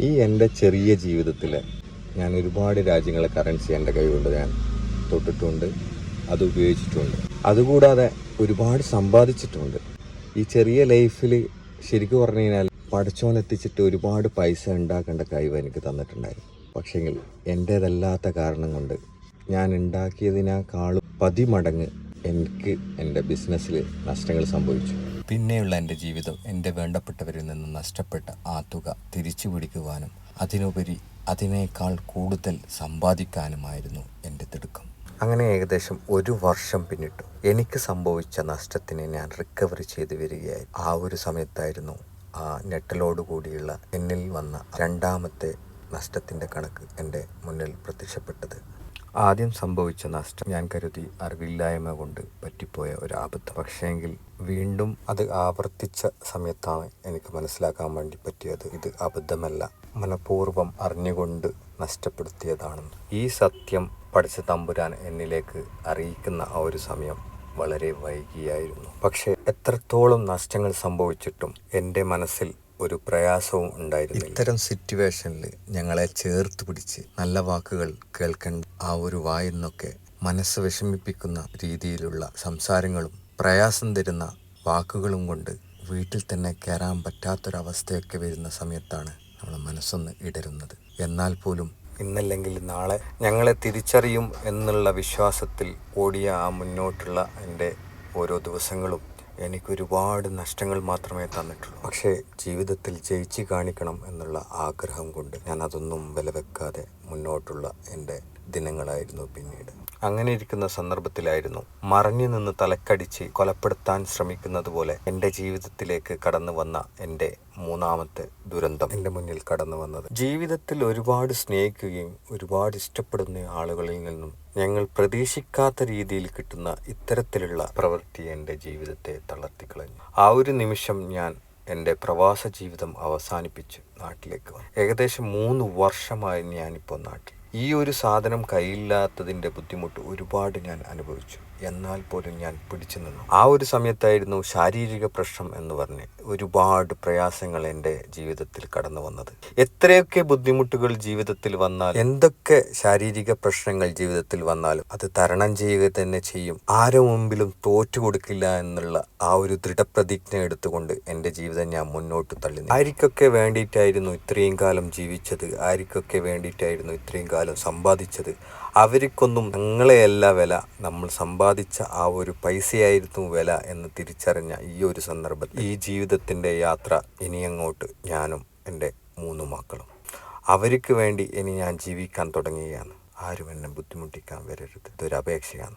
ഈ എന്റെ ചെറിയ ജീവിതത്തിൽ ഞാൻ ഒരുപാട് രാജ്യങ്ങളെ കറൻസി എന്റെ കൈകൊണ്ട് ഞാൻ തൊട്ടിട്ടുണ്ട് അത് ഉപയോഗിച്ചിട്ടുണ്ട്. അതുകൂടാതെ ഒരുപാട് സമ്പാദിച്ചിട്ടുണ്ട്. ഈ ചെറിയ ലൈഫിൽ ശരിക്കും പറഞ്ഞു കഴിഞ്ഞാൽ പഠിച്ചോൻ എത്തിച്ചിട്ട് ഒരുപാട് പൈസ ഉണ്ടാക്കേണ്ട കഴിവ് എനിക്ക് തന്നിട്ടുണ്ടായിരുന്നു പക്ഷേങ്കിൽ എന്റേതല്ലാത്ത കാരണം കൊണ്ട് ഞാൻ ഉണ്ടാക്കിയതിനേക്കാളും പതിമടങ്ങ് എനിക്ക് എന്റെ ബിസിനസ്സിൽ നഷ്ടങ്ങൾ സംഭവിച്ചു. പിന്നെയുള്ള എന്റെ ജീവിതം എന്റെ വേണ്ടപ്പെട്ടവരിൽ നിന്ന് നഷ്ടപ്പെട്ട ആ തുക തിരിച്ചു പിടിക്കുവാനും അതിനുപരി അതിനേക്കാൾ കൂടുതൽ സമ്പാദിക്കാനുമായിരുന്നു എന്റെ തിടുക്കം. അങ്ങനെ ഏകദേശം ഒരു വർഷം പിന്നിട്ടു. എനിക്ക് സംഭവിച്ച നഷ്ടത്തിനെ ഞാൻ റിക്കവറി ചെയ്ത് വരികയായി. ആ ഒരു സമയത്തായിരുന്നു ആ ഞെട്ടലോട് കൂടിയുള്ള എന്നിൽ വന്ന രണ്ടാമത്തെ നഷ്ടത്തിന്റെ കണക്ക് എന്റെ മുന്നിൽ പ്രത്യക്ഷപ്പെട്ടത്. ആദ്യം സംഭവിച്ച നഷ്ടം ഞാൻ കരുതി അറിവില്ലായ്മ കൊണ്ട് പറ്റിപ്പോയ ഒരു ആപത്ത്. പക്ഷേങ്കിൽ വീണ്ടും അത് ആവർത്തിച്ച സമയത്താണ് എനിക്ക് മനസ്സിലാക്കാൻ വേണ്ടി പറ്റിയത്. ഇത് അബദ്ധമല്ല മനഃപൂർവം അറിഞ്ഞുകൊണ്ട് നഷ്ടപ്പെടുത്തിയതാണെന്ന്. ഈ സത്യം പഠിച്ച തമ്പുരാൻ എന്നിലേക്ക് അറിയിക്കുന്ന ആ ഒരു സമയം വളരെ വൈകിയായിരുന്നു. പക്ഷേ എത്രത്തോളം നഷ്ടങ്ങൾ സംഭവിച്ചിട്ടും എന്റെ മനസ്സിൽ ഒരു പ്രയാസവും ഉണ്ടായിരുന്നു ഇത്തരം സിറ്റുവേഷനിൽ ഞങ്ങളെ ചേർത്ത് പിടിച്ച് നല്ല വാക്കുകൾ കേൾക്കേണ്ട ആ ഒരു വായെന്നൊക്കെ മനസ്സ് വിഷമിപ്പിക്കുന്ന രീതിയിലുള്ള സംസാരങ്ങളും പ്രയാസം തരുന്ന വാക്കുകളും കൊണ്ട് വീട്ടിൽ തന്നെ കയറാൻ പറ്റാത്തൊരവസ്ഥയൊക്കെ വരുന്ന സമയത്താണ് നമ്മളെ മനസ്സൊന്ന് ഇടരുന്നത്. എന്നാൽ പോലും ഇന്നല്ലെങ്കിൽ നാളെ ഞങ്ങളെ തിരിച്ചറിയും എന്നുള്ള വിശ്വാസത്തിൽ ഓടിയ ആ മുന്നോട്ടുള്ള എന്റെ ഓരോ ദിവസങ്ങളും എനിക്ക് ഒരുപാട് നഷ്ടങ്ങൾ മാത്രമേ തന്നിട്ടുള്ളൂ. പക്ഷേ ജീവിതത്തിൽ ജയിച്ച് കാണിക്കണം എന്നുള്ള ആഗ്രഹം കൊണ്ട് ഞാൻ അതൊന്നും വിലവെക്കാതെ മുന്നോട്ടുള്ള എന്റെ ദിനങ്ങളായിരുന്നു പിന്നീട്. അങ്ങനെ ഇരിക്കുന്ന സന്ദർഭത്തിലായിരുന്നു മറഞ്ഞു നിന്ന് തലക്കടിച്ച് കൊലപ്പെടുത്താൻ ശ്രമിക്കുന്നത് പോലെ എന്റെ ജീവിതത്തിലേക്ക് കടന്നു വന്ന എന്റെ മൂന്നാമത്തെ ദുരന്തം എന്റെ മുന്നിൽ കടന്നു വന്നത്. ജീവിതത്തിൽ ഒരുപാട് സ്നേഹിക്കുകയും ഒരുപാട് ഇഷ്ടപ്പെടുന്ന ആളുകളിൽ നിന്നും ഞങ്ങൾ പ്രതീക്ഷിക്കാത്ത രീതിയിൽ കിട്ടുന്ന ഇത്തരത്തിലുള്ള പ്രവൃത്തി എന്റെ ജീവിതത്തെ തളർത്തിക്കളഞ്ഞു. ആ ഒരു നിമിഷം ഞാൻ എന്റെ പ്രവാസ ജീവിതം അവസാനിപ്പിച്ച് നാട്ടിലേക്ക് വന്നു. ഏകദേശം മൂന്ന് വർഷമായി ഞാനിപ്പോൾ നാട്ടിൽ ഈ ഒരു സാധനം കയ്യില്ലാത്തതിന്റെ ബുദ്ധിമുട്ട് ഒരുപാട് ഞാൻ അനുഭവിച്ചു. എന്നാൽ പോലും ഞാൻ പിടിച്ചു നിന്നു. ആ ഒരു സമയത്തായിരുന്നു ശാരീരിക പ്രശ്നം എന്ന് പറഞ്ഞ് ഒരുപാട് പ്രയാസങ്ങൾ എന്റെ ജീവിതത്തിൽ കടന്നു വന്നത്. എത്രയൊക്കെ ബുദ്ധിമുട്ടുകൾ ജീവിതത്തിൽ വന്നാൽ എന്തൊക്കെ ശാരീരിക പ്രശ്നങ്ങൾ ജീവിതത്തിൽ വന്നാലും അത് തരണം ചെയ്യുക തന്നെ ചെയ്യും. ആരോ മുമ്പിലും തോറ്റു കൊടുക്കില്ല എന്നുള്ള ആ ഒരു ദൃഢപ്രതിജ്ഞ എടുത്തുകൊണ്ട് എന്റെ ജീവിതം ഞാൻ മുന്നോട്ട് തള്ളി ആർക്കൊക്കെ വേണ്ടിയിട്ടായിരുന്നു ഇത്രയും കാലം ജീവിച്ചത്? ആർക്കൊക്കെ വേണ്ടിയിട്ടായിരുന്നു ഇത്രയും കാലം സമ്പാദിച്ചത്? അവർക്കൊന്നും ഞങ്ങളെയല്ല വില നമ്മൾ സമ്പാദിച്ച ആ ഒരു പൈസയായിരുന്നു വില എന്ന് തിരിച്ചറിഞ്ഞ ഈ ഒരു സന്ദർഭത്തിൽ ഈ ജീവിതത്തിന്റെ യാത്ര ഇനി അങ്ങോട്ട് ഞാനും എന്റെ മൂന്ന് മക്കളും. അവർക്ക് വേണ്ടി ഇനി ഞാൻ ജീവിക്കാൻ തുടങ്ങുകയാണ്. ആരും എന്നെ ബുദ്ധിമുട്ടിക്കാൻ വരരുത്. ഇതൊരു അപേക്ഷയാണ്.